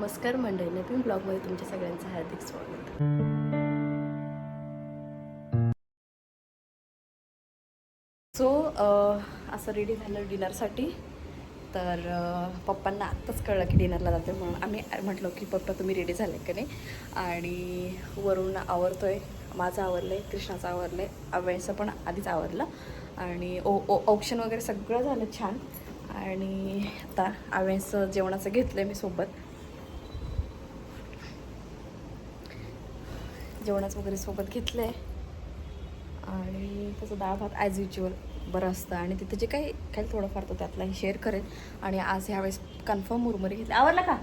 नमस्कार मंडळी नवीन ब्लॉगमध्ये तुमच्या सगळ्यांचं हार्दिक स्वागत. सो असं रेडी झालं डिनरसाठी. तर पप्पांना आत्ताच कळलं की डिनरला जाते म्हणून आम्ही म्हटलो की पप्पा तुम्ही रेडी झाले का नाही? आणि वरून आवरतोय माझं आवरलं आहे कृष्णाचं आवरलं आहे अवयचं पण आधीच आवरलं. आणि ओ ओ ऑप्शन वगैरे सगळं झालं छान. आणि आता अवयचं जेवणाचं घेतलं आहे मी सोबत. जेवणाचं वगैरे सोबत घेतलं आहे आणि त्याचं डाळ भात ॲज युजल बरं असतं. आणि तिथं जे काही काही थोडंफार तो त्यातलाही शेअर करेल आणि आज ह्यावेळेस कन्फर्म मुरमुरे घेतले. आवडला का?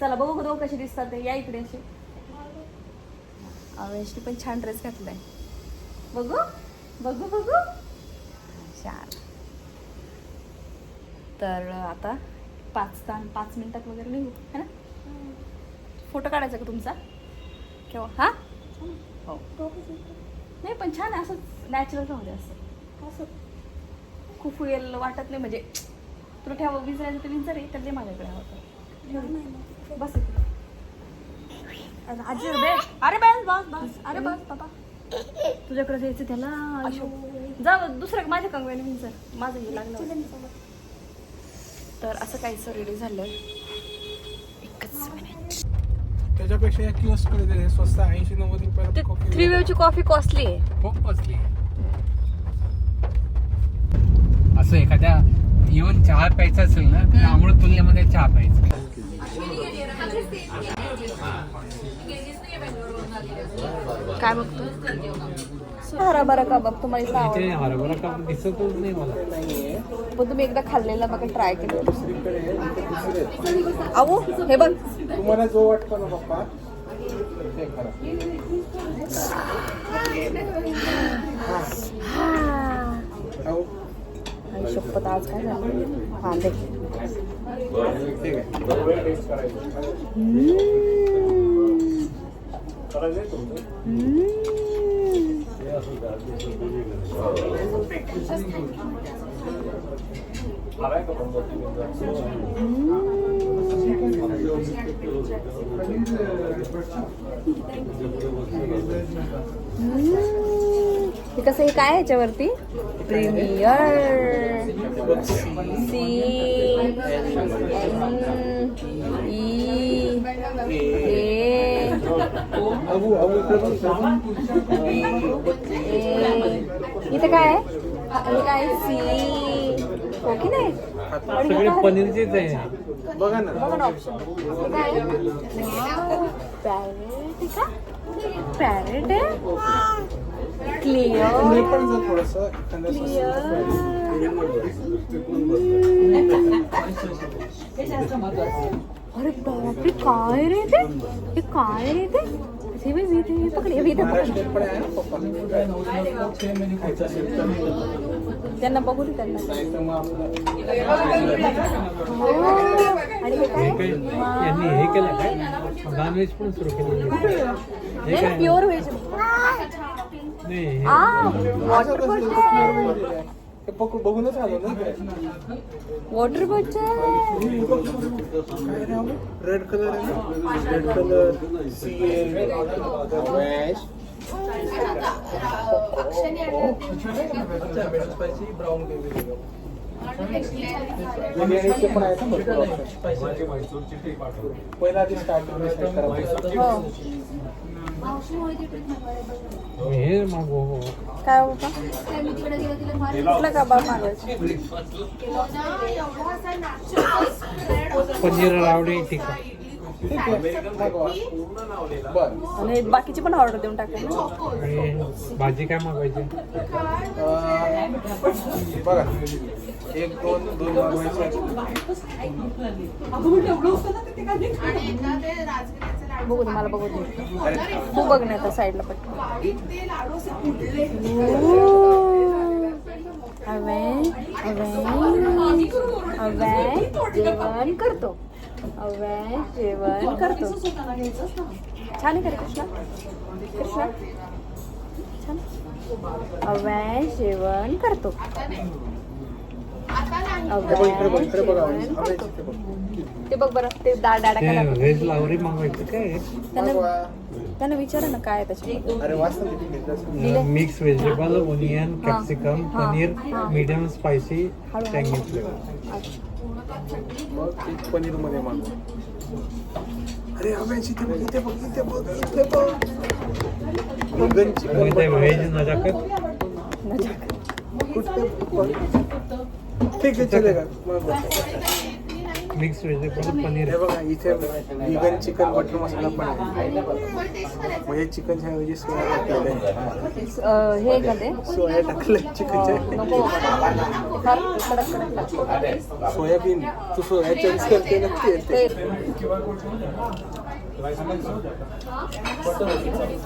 चला बघू बघू कसे दिसतात ते. या इकडे असे अवेशनी पण छान ड्रेस घातलाय. बघू बघू बघू. छान. तर आता पाच ता पाच मिनिटात वगैरे निघू. है ना? फोटो काढायचा का तुमचा? केव्हा हा? हो. नाही पण छान आहे असं नॅचरल राहू दे असं. असं. खूप वेळ वाटत नाही म्हणजे तुला ठेवा विचारायचं तर विचार तर ते माझ्याकडे होतं. बस आजी अरे बस बस बस. अरे बस बाबा. तुझ्याकडे द्यायचं त्याला? जा दुसऱ्या माझ्या कंगव्याने विचार माझं हे लागलं. तर असं काहीच रेडी झालं. त्याच्यापेक्षा या किओस्ककडे हे स्वस्त ऐंशी नव्वद रुपयाला कॉफी थ्री वेवची कॉफी कॉस्टली आहे. खूप बसली असं एखाद्या येऊन चहा प्यायचा असेल ना तर अमृत तुल्यमध्ये चहा प्यायचा. काय बघतो? हरा बरा का बघ तुम्हाला इथं. हरभरा का दिसतच नाही मला. पण तुम्ही एकदा खाल्लेला बघा ट्राय केलं. अहो हे बघ. तुम्हाला जो वाटतो ना पप्पा ते करा अहो, आई शपथ आज काय झालं? हा दे. ठीक आहे. टेस्ट करायचं. हे कसं हे काय आहे याच्यावरती premier C N E A Abu Abu इकडे बघ, ए इथे काय आहे? हे काय सी. हो की नाही सगळे काय? पनीरचेच आहे. बघा ना. बघा ना ऑप्शन काय पॅरेट का? पॅरेट आहे? क्लिअर पण जर थोडस स्वस्त अरे बापरे काय रे ते? हे काय रे ते? बघ, हे ते- हे पकड ना पप्पा त्यांना बघू दे त्यांना. हो आणि हे काय? हे काय यांनी हे केलं काय? नॉनव्हेज पण सुरू केलं प्युअर व्हेज नाही वॉटर हे पकडून बघूनच आलो ना वॉटर बॉटल रेड कलर आहे ना? रेड कलर सी वॅश ब्राऊन बिर्याणीचे पण आहेत ना भरपूर. Option. पहिला आधी स्टार्टिंग करायचं हे मागव. हो काय बाबा कुठला कबाब मागवायचा? पनीर ठीक आहे आणि बाकीची पण ऑर्डर देऊन आणि भाजी काय मागवायची? बघा एक दोन दोन मागवायचे. बघू दे मला बघू दे. तू बघ नाही आता साईडला पटकन. जेवण करतो. अवय जेवण करतो. छान आहे का रे कृष्णा? कृष्णा? छान. अवय जेवण करतो. ते बघ बरं ते व्हेज लावरी मागवायचं काय? त्यांना त्यांना विचारा ना काय घेतलं mix vegetable onion. Capsicum. Paneer. Medium spicy. टँगी flavour पनीरमध्ये अरे इथे बघ इथे बघ इथे बघ इथे बघ. व्हेज नजाकत. ठीक आहे चलेगा. Mix vegetable paneer. हे बघा इथे वेगन चिकन बटर मसाला पण आहे. म्हणजे चिकनच्या ऐवजी सोया टाकलेलं हे का ते सोया टाकलंय चिकनच्या. सोयाबीन तू सोया चॉईस करते ना ते ते येते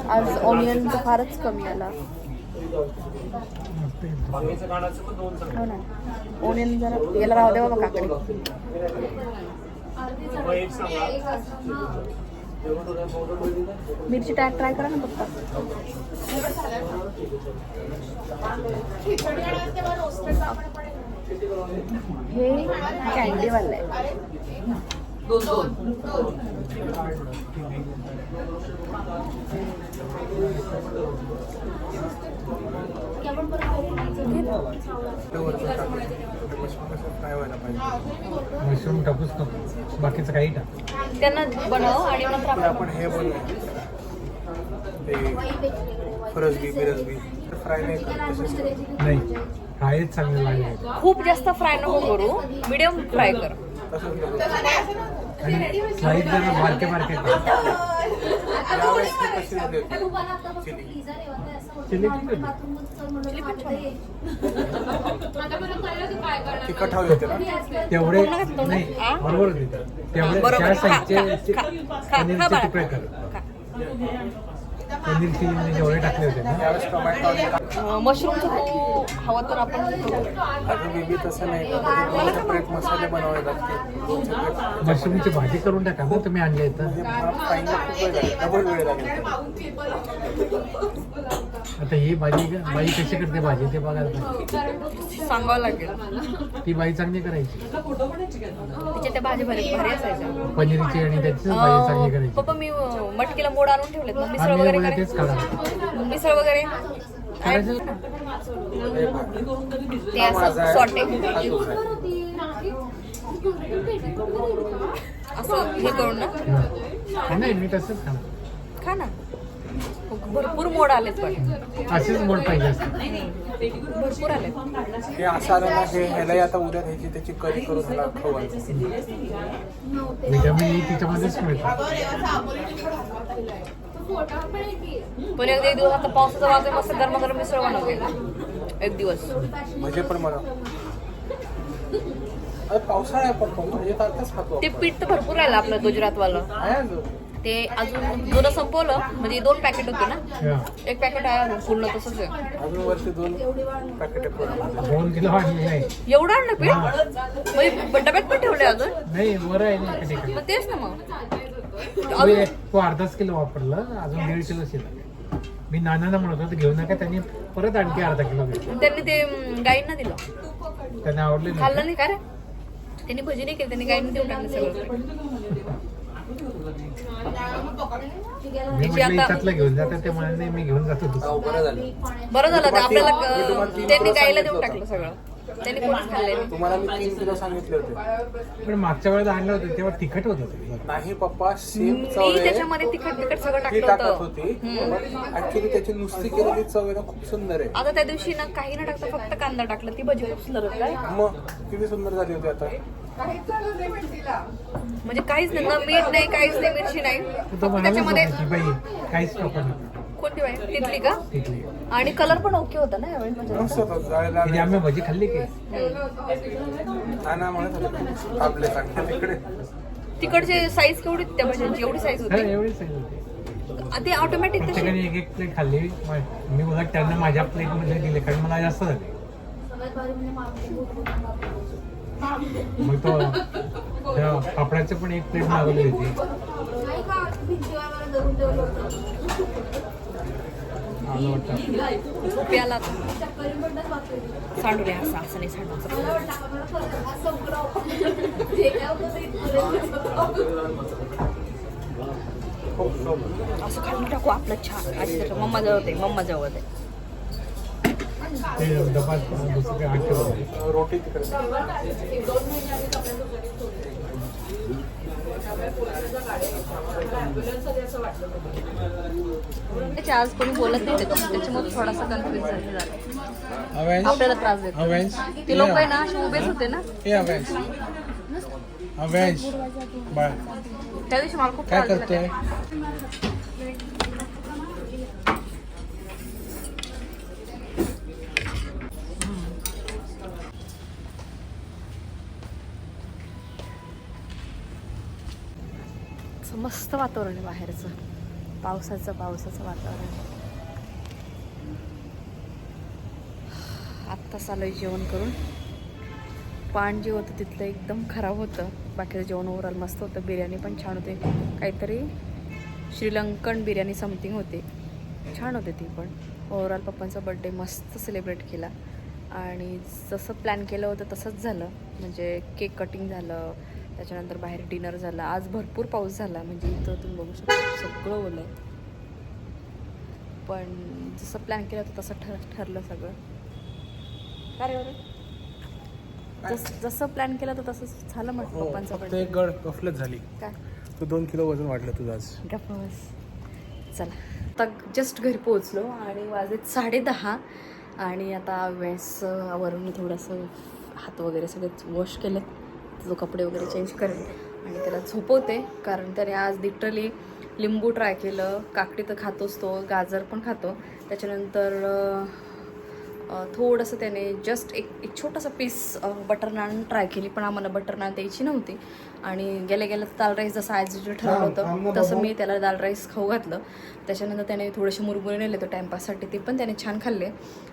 आज ऑनियनचं फारच कमी आला. ओनियन जरा याला राहू बाबा काकडे. मिरची टाक ट्राय करा ना फक्त. हे कॅन्डीवालं आहे. काय व्हायला पाहिजे मशरूम टाकूच नको. बाकीचं काही टाक. त्यांना बनव आणि नंतर आपण आपण हे बनवूया ते बिरसबी. फ्राय नाही करत तसंच नाही फ्रायच चांगले लागले खूप जास्त फ्राय नको करू. मिडियम फ्राय कर. तसंच. आणि स्लाईस जरा बारके बारके कर कशी चिली ठीक आहे. तिखट हवे होते ना तेवढे? नाही? बरोबर होते तेवढे बरोबर. त्या साईजचे पनीरचे. तुकडे कर. पनीर चिली जेवढे टाकले होते ना. तू हवं. तर आपण करू. अगं बेबी तसं नाही सेपरेट मसाले बनवावे सेपरेट मशरूमची भाजी करून टाका ना तुम्ही आणले तर. वेळ लागेल. डबल वेळ लागेल. आता ही भाजी बाई कशी करते? भाजी ते बघायला पाहिजे सांगावं लागेल. ती बाई चांगली करायची. तिच्या त्या भाजी भारी भारी असायच्या. पनीरची आणि त्याची भाजी चांगली करायची. पप्पा मी मटकीला मोड आणून ठेवलेत मग मिसळ वगैरे तेच करा मिसळ वगैरे. ते असं सॉटे असं हे करून ना. नाही मी तसंच खाणार. खा ना. भरपूर मोड आलेत पण. असेच मोड पाहिजे भरपूर आलेत. हे असं आलं ना हे ह्यालाही आता उद्या त्याची करी करून खवायचं विटॅमिन ई तिच्यामध्येच मिळतं पण एक दिवस आता पावसाचा वाजून मस्त गरमागरम मिसळ बनवते एक दिवस. भजे पण मला अरे पावसाळा आहे पण म्हणजे तर आताच खातो ते पीठ तर भरपूर राहिलं आपलं गुजरातवालं. आहे अजून. ते अजून जुनं संपवलं म्हणजे दोन पॅकेट होते ना. एक पॅकेट आहे अजून पूर्ण तसंच आहे. दोन दोन एवढं आणलं पीठ? म्हणजे डब्यात पण ठेवले अजून? मग तेच ना मग. तू अर्धाच किलो वापरलं अजून दीड किलो शिल्लक मी नानाला म्हणत होतो घेऊ नका त्यांनी परत आणखी अर्धा किलो घेतलं. त्यांनी ते गाईंना दिलं. त्यांना आवडले खाल्लं नाही नाही का रे? त्यांनी भजी नाही केली त्यांनी गाईंना देऊन टाकलं सगळं. मी म्हटलं आता- इथलं घेऊन जातात ते म्हणाले नाही मी घेऊन जातो दुसरं बरं झालं. बरं झालं ते आपल्याला त्यांनी गाईला देऊन सांगितलं टाकलं सगळं. त्यांनी कोणीच खाल्ले नाही. तुम्हाला मी तीन किलो सांगितले होते. पण मागच्या वेळेला आणलं होतं तेव्हा तिखट होत होतं नाही पप्पा सेम चव मी आहे. त्याच्यामध्ये तिखट तिखट सगळं ती टाकलं टाकत होतं. होती. ऍक्च्युली त्याची नुसती केलेली चव आहे ना खूप सुंदर आहे. आता त्या दिवशी ना काही न टाकता फक्त कांदा टाकला ती भजी खूप सुंदर होती. मग किती सुंदर झाली होती आता. म्हणजे काहीच नाही ना मीठ नाही काहीच नाही मिरची नाही. फक्त त्याच्यामध्ये काहीच कोणती बाई? तिथली का? आणि कलर पण ओके होता ना यावेळी म्हणजे तिथे आम्ही भजी खाल्ली की? तिकडचे साईज केवढी त्या भज्यांची एवढी साईज होती. ते ऑटोमॅटिक तशी? प्रत्येकाने एक एक प्लेट खाल्ली. म- मी उलट त्यांना माझ्या प्लेटमध्ये दिले कारण मला जास्त झाले. मग तो त्या पापडाचं पण एक प्लेट मागवली होती. आलं वाटतं. प्याला. सांडूले असं असं नाही असं खाली टाकू आपलं छान त्याच्या मम्मा जवळ ते मम्मा जवळ ते ते डबा दुसरं आठ. रोटी तिकडे. आज कोणी बोलत नाही त्याच्या त्याच्यामुळे थोडासा कन्फ्युज झाला आपल्याला त्रास देतो. अवेंज ते लोक आहे ना असे उभेच होते ना. हे अवेंज अवेंज बाळ. त्या दिवशी मला खूप काय करतोय? मस्त वातावरण आहे बाहेरचं. पावसाचं पावसाचं वातावरण. आत्ताच आलोय जेवण करून. पान जे होतं तिथलं एकदम खराब होतं. बाकीचं जेवण ओव्हरऑल मस्त होतं. बिर्याणी पण छान होते. काहीतरी श्रीलंकन बिर्याणी समथिंग होते. छान होते ती पण. ओव्हरऑल पप्पांचा बड्डे मस्त सेलिब्रेट केला. आणि जसं प्लॅन केलं होतं तसंच झालं. म्हणजे केक कटिंग झालं. त्याच्यानंतर बाहेर डिनर झालं. आज भरपूर पाऊस झाला. म्हणजे इथं तुम्ही बघू शकता सगळं ओलं आहे. पण जसं प्लॅन केलं होतं तसं ठर ठरलं सगळं. काय रे? जस जसं प्लॅन केलं होतं तसंच झालं म्हटलं पप्पांचा हो, फक्त बर्थडे एक गड गफलत झाली. काय? तू दोन किलो वजन वाढलं तुझं आज. गप्पा बस चला. आता जस्ट घरी पोहोचलो आणि वाजलेत साडे दहा. आणि आता वेळेस वरून थोडंसं हात वगैरे सगळे वॉश केलेत. जो कपडे वगैरे चेंज करेल आणि त्याला झोपवते. कारण त्याने आज लिटरली लिंबू ट्राय केलं. काकडी तर खातोच तो गाजर पण खातो. त्याच्यानंतर थोडंसं त्याने जस्ट एक एक छोटासा पीस बटर नान ट्राय केली पण आम्हाला बटर नान द्यायची नव्हती. आणि गेल्या गेल्या दाल राईस जसं ॲज युजल ठरवलं होतं तसं. मी त्याला दाल राईस खाऊ घातलं. त्याच्यानंतर त्याने थोडेसे मुरमुरे नेले होते टाईमपाससाठी ते पण त्याने छान खाल्ले.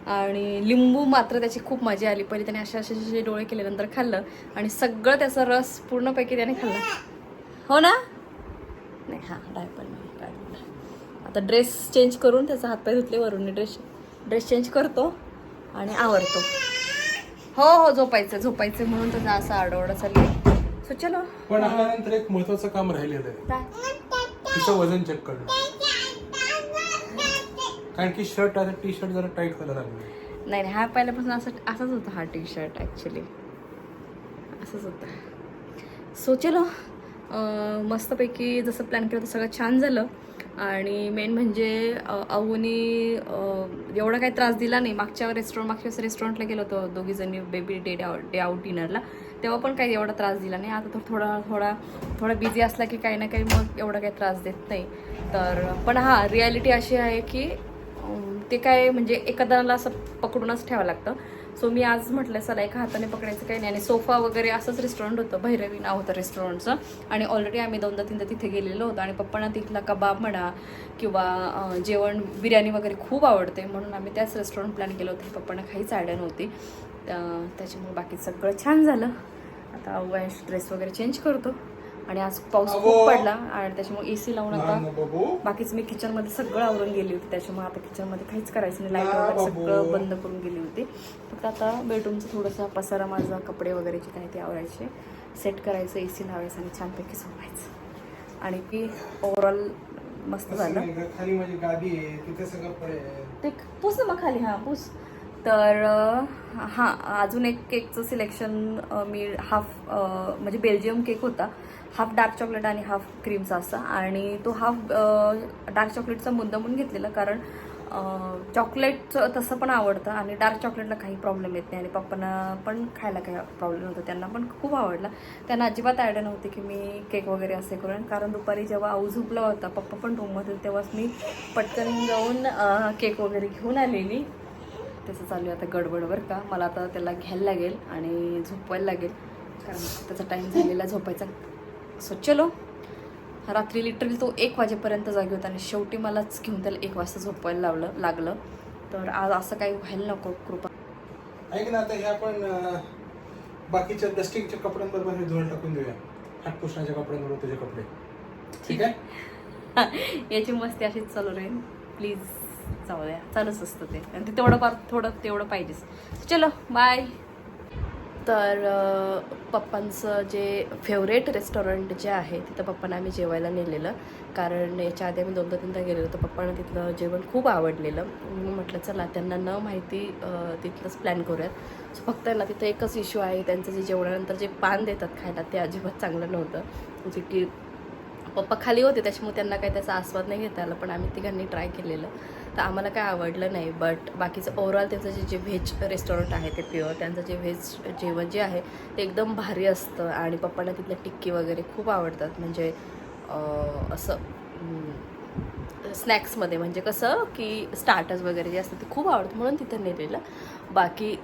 आणि लिंबू मात्र त्याची खूप मजा आली. पहिले त्याने असे असे असे डोळे केले नंतर खाल्लं. आणि सगळं त्याचा रस पूर्णपैकी त्याने खाल्ला. हो ना? नाही हां डायपर नाही आता ड्रेस चेंज करून त्याचा हातपाय धुतले वरून ड्रेस ड्रेस चेंज करतो. आणि आवरतो हो हो झोपायचं झोपायचं म्हणून त्याचा असा आडवडा चालली सो चलो. पण आपल्यानंतर एक महत्वाचं काम राहिलेलं आहे. काय? तिचं वजन चेक करणं. कारण की शर्ट आता टी शर्ट जरा टाईट व्हायला लागलं. नाही नाही हा पहिल्यापासून असं असाच होता हा टी शर्ट ॲक्च्युली असंच होता. सो चलो. अं, मस्तपैकी जसं प्लॅन केलं होतं सगळं छान झालं. आणि मेन म्हणजे अं, अवनी एवढा काही त्रास दिला नाही. मागच्या रेस्टॉरंट मागच्या वेळेस रेस्टॉरंटला गेलो होतो दोघीजणी बेबी डे डे आउट डिनरला तेव्हा पण काही एवढा त्रास दिला नाही. आता तो थोडा थोडा थोडा बिझी असला की काही ना काही मग एवढा काही त्रास देत नाही. तर पण हां रियालिटी अशी आहे की ते काय म्हणजे एखाद्याला असं पकडूनच ठेवावं लागतं. सो मी आज म्हटलं चला एका हाताने पकडायचं काही नाही. आणि सोफा वगैरे असंच रेस्टॉरंट होतं भैरवी नाव होतं रेस्टॉरंटचं आणि ऑलरेडी आम्ही दोनदा तीनदा तिथे गेलेलो होतो. आणि पप्पांना तिथला कबाब म्हणा किंवा जेवण बिर्याणी वगैरे खूप आवडते. म्हणून आम्ही त्याच रेस्टॉरंट प्लॅन केलं होतं. पप्पांना काहीच आयडिया नव्हती. त्याच्यामुळे बाकी सगळं छान झालं. आता वॅश ड्रेस वगैरे चेंज करतो. आणि आज पाऊस खूप पडला आणि त्याच्यामुळे ए सी लावून आता बाकीच मी किचनमध्ये सगळं आवरून गेली होती. त्याच्यामुळे आता किचनमध्ये काहीच करायचं नाही. लाइट वगैरे. सगळं बंद करून गेली होती. फक्त आता बेडरूमचं थोडंसं पसारा माझा कपडे वगैरेचे काही ते आवरायचे. सेट करायचं ए सी लावायचं आणि छानपैकी झोपायचं आणि ती ओव्हरऑल मस्त झालं. ते पूस ना मग खाली. हां पूस. तर हां अजून एक केकचं सिलेक्शन मी हाफ म्हणजे बेल्जियम केक होता. हाफ डार्क चॉकलेट आणि हाफ क्रीमचा असा. आणि तो हाफ डार्क चॉकलेटचा मुद्दा म्हणून घेतलेला कारण चॉकलेटचं तसं पण आवडतं आणि डार्क चॉकलेटला काही प्रॉब्लेम येत नाही. आणि पप्पांना पण खायला काही प्रॉब्लेम नव्हता. त्यांना पण खूप आवडला. त्यांना अजिबात आयडिया नव्हती की मी केक वगैरे असे करून. कारण दुपारी जेव्हा आऊ झोपला होता पप्पा पण रूममध्ये होते, तेव्हाच मी पटकन जाऊन केक वगैरे घेऊन आलेली. त्याचं चालू आहे आता गडबड बरं का. मला आता त्याला घ्यायला लागेल आणि झोपवायला लागेल. कारण त्याचा टाईम झालेला झोपायचा. सो चलो. रात्री लिटरली तो एक वाजेपर्यंत जागी होता आणि शेवटी मलाच घेऊन त्याला एक वाजता झोपवायला लावलं लागलं. तर आज असं काही व्हायला नको कृपा. ऐक ना आता हे आपण बाकीच्या डस्टिंगच्या कपड्यांबरोबर हे धुवून टाकून देऊया. हात पुसण्याचे कपडे म्हणून तुझे कपडे. ठीक आहे? याची मस्ती अशीच चालू राहील. प्लीज जाऊ द्या. चालूच असतं ते. आणि ते तेवढं फार थोडं तेवढं पाहिजेच. चलो बाय तर पप्पांचं जे फेवरेट रेस्टॉरंट जे आहे तिथं पप्पांना आम्ही जेवायला नेलेलं. कारण याच्या आधी आम्ही दोनदा तीनदा गेलेलो तर पप्पांना तिथलं जेवण खूप आवडलेलं. मी म्हटलं चला त्यांना न माहिती तिथलंच प्लॅन करूयात. सो फक्त ना तिथं एकच इश्यू आहे त्यांचं जे जेवणानंतर जे पान देतात खायला ते अजिबात चांगलं नव्हतं. जे की पप्पा खाली होते त्याच्यामुळे त्यांना काही त्याचा आस्वाद नाही घेता आला पण आम्ही तिघांनी ट्राय केलेलं. तर आम्हाला काय आवडलं नाही बट बाकीचं ओव्हरऑल त्यांचं जे जे व्हेज रेस्टॉरंट आहे ते प्युअर त्यांचं जे व्हेज जेवण जे आहे ते एकदम भारी असतं आणि पप्पांना तिथल्या टिक्की वगैरे खूप आवडतात. म्हणजे असं स्नॅक्समध्ये म्हणजे कसं की स्टार्टर्स वगैरे जे असतं ते खूप आवडतं म्हणून तिथं नेलेलं. बाकी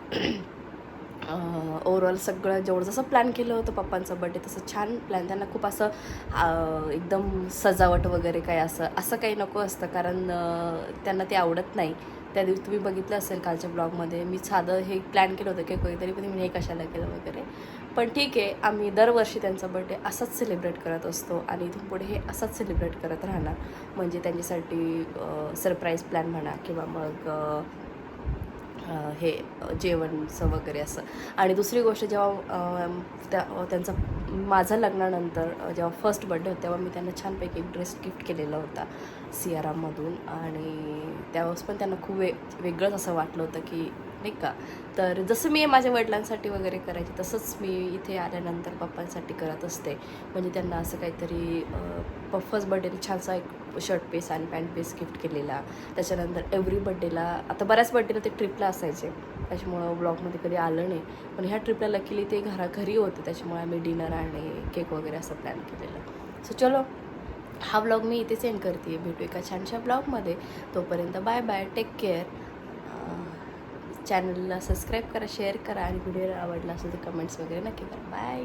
ओवरऑल सगळं जेवढं जसं प्लॅन केलं होतं पप्पांचं बड्डे तसं छान प्लॅन त्यांना खूप असं एकदम सजावट वगैरे काय असं असं काही नको असतं कारण त्यांना ते आवडत नाही. त्या दिवशी तुम्ही बघितलं असेल कालच्या ब्लॉगमध्ये मी साधं हे प्लॅन केलं होतं की कधीतरी पण मी हे कशाला केलं वगैरे. पण ठीक आहे आम्ही दरवर्षी त्यांचा बड्डे असाच सेलिब्रेट करत असतो आणि इथून पुढे हे असाच सेलिब्रेट करत राहणार. म्हणजे त्यांच्यासाठी सरप्राईज प्लॅन म्हणा किंवा मग हे जेवणचं वगैरे असं. आणि दुसरी गोष्ट जेव्हा त्या त्यांचा माझं लग्नानंतर जेव्हा फर्स्ट बड्डे होता तेव्हा मी त्यांना छानपैकी एक ड्रेस गिफ्ट केलेला होता सियाराममधून. आणि त्यावेळेस पण त्यांना खूप वे वेगळंच असं वाटलं होतं की नाही का? तर जसं मी माझ्या वडिलांसाठी वगैरे करायची तसंच मी इथे आल्यानंतर पप्पांसाठी करत असते. म्हणजे त्यांना असं काहीतरी पप्पाच बड्डेला छानसा एक शर्ट पीस आणि पॅन्ट पीस गिफ्ट केलेला. त्याच्यानंतर एव्हरी बड्डेला आता बऱ्याच बड्डेला ते ट्रिपला असायचे. त्याच्यामुळं ब्लॉगमध्ये कधी आलं नाही. पण ह्या ट्रिपला लकीली ते घरा घरी होते. त्याच्यामुळे आम्ही डिनर आणि केक वगैरे असं प्लॅन केलेलं. सो चलो हा ब्लॉग मी इथे सेंड करते भेटू एका छानशा ब्लॉगमध्ये तोपर्यंत बाय बाय टेक केअर चॅनलला सबस्क्राईब करा शेअर करा. आणि व्हिडिओ आवडला असेल तर कमेंट्स वगैरे नक्की करा. बाय